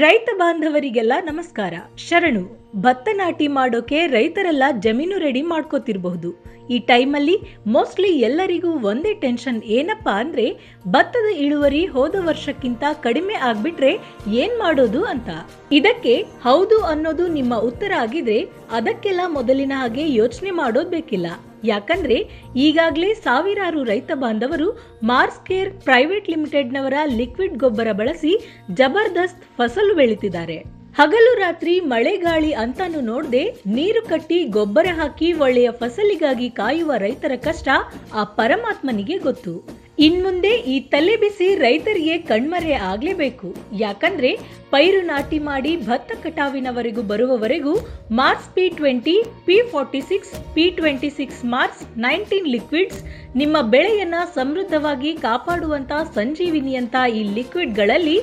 ರೈತ ಬಾಂಧವರಿಗೆಲ್ಲ ನಮಸ್ಕಾರ. ಶರಣು, ಭತ್ತ ನಾಟಿ ಮಾಡೋಕೆ ರೈತರೆಲ್ಲ ಜಮೀನು ರೆಡಿ ಮಾಡ್ಕೋತಿರಬಹುದು. ಈ ಟೈಮಲ್ಲಿ ಮೋಸ್ಟ್ಲಿ ಎಲ್ಲರಿಗೂ ಒಂದೇ ಟೆನ್ಷನ್ ಏನಪ್ಪಾ ಅಂದ್ರೆ ಭತ್ತದ ಇಳುವರಿ ಹೋದ ವರ್ಷಕ್ಕಿಂತ ಕಡಿಮೆ ಆಗ್ಬಿಟ್ರೆ ಏನ್ ಮಾಡೋದು ಅಂತ. ಇದಕ್ಕೆ ಹೌದು ಅನ್ನೋದು ನಿಮ್ಮ ಉತ್ತರ ಆಗಿದ್ರೆ ಅದಕ್ಕೆಲ್ಲ ಮೊದಲಿನ ಹಾಗೆ ಯೋಚನೆ ಮಾಡೋದ್ ಬೇಕಿಲ್ಲ. ಯಾಕಂದ್ರೆ ಈಗಾಗಲೇ ಸಾವಿರಾರು ರೈತ ಬಾಂಧವರು ಮಾರ್ಸ್ ಕೇರ್ ಪ್ರೈವೇಟ್ ಲಿಮಿಟೆಡ್ನವರ ಲಿಕ್ವಿಡ್ ಗೊಬ್ಬರ ಬಳಸಿ ಜಬರ್ದಸ್ತ್ ಫಸಲು ಬೆಳೀತಿದ್ದಾರೆ. ಹಗಲು ರಾತ್ರಿ ಮಳೆ ಗಾಳಿ ಅಂತಾನು ನೋಡದೆ ನೀರು ಕಟ್ಟಿ ಗೊಬ್ಬರ ಹಾಕಿ ಒಳ್ಳೆಯ ಫಸಲಿಗಾಗಿ ಕಾಯುವ ರೈತರ ಕಷ್ಟ ಆ ಪರಮಾತ್ಮನಿಗೆ ಗೊತ್ತು. ಇನ್ಮುಂದೆ ಈ ತಲೆ ಬಿಸಿ ರೈತರಿಗೆ ಕಣ್ಮರೆ ಆಗಲೇಬೇಕು. ಯಾಕಂದ್ರೆ ಪೈರು ನಾಟಿ ಮಾಡಿ ಭತ್ತ ಕಟಾವಿನವರೆಗೂ ಬರುವವರೆಗೂ Mars P twenty, P forty six, P twenty six Mars nineteen liquids ನಿಮ್ಮ ಬೆಳೆಯನ್ನ ಸಮೃದ್ಧವಾಗಿ ಕಾಪಾಡುವಂತ ಸಂಜೀವಿನಿಯಂತ ಈ ಲಿಕ್ವಿಡ್ಗಳಲ್ಲಿ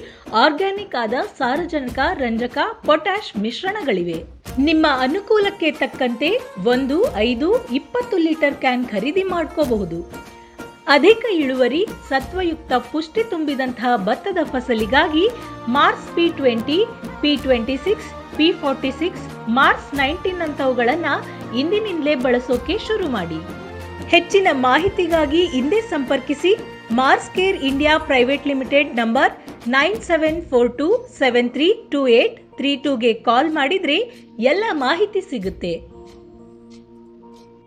ಆರ್ಗ್ಯಾನಿಕ್ ಆದ ಸಾರಜನಕ, ರಂಜಕ ಪೊಟ್ಯಾಶ್ ಮಿಶ್ರಣಗಳಿವೆ. ನಿಮ್ಮ ಅನುಕೂಲಕ್ಕೆ ತಕ್ಕಂತೆ ಒಂದು, ಐದು, ಇಪ್ಪತ್ತು ಲೀಟರ್ ಕ್ಯಾನ್ ಖರೀದಿ ಮಾಡ್ಕೋಬಹುದು. ಅಧಿಕ ಇಳುವರಿ, ಸತ್ವಯುಕ್ತ ಪುಷ್ಟಿ ತುಂಬಿದಂತಹ ಭತ್ತದ ಫಸಲಿಗಾಗಿ Mars P twenty P twenty six, P forty six Mars nineteen ಅಂತವುಗಳನ್ನ ಇಂದಿನಿಂದಲೇ ಬಳಸೋಕೆ ಶುರು ಮಾಡಿ. ಹೆಚ್ಚಿನ ಮಾಹಿತಿಗಾಗಿ ಹಿಂದೆ ಸಂಪರ್ಕಿಸಿ Mars care India private limited number nine seven four two seven three two eight three ಟೂಗೆ call ಮಾಡಿದ್ರೆ ಎಲ್ಲ ಮಾಹಿತಿ ಸಿಗುತ್ತೆ.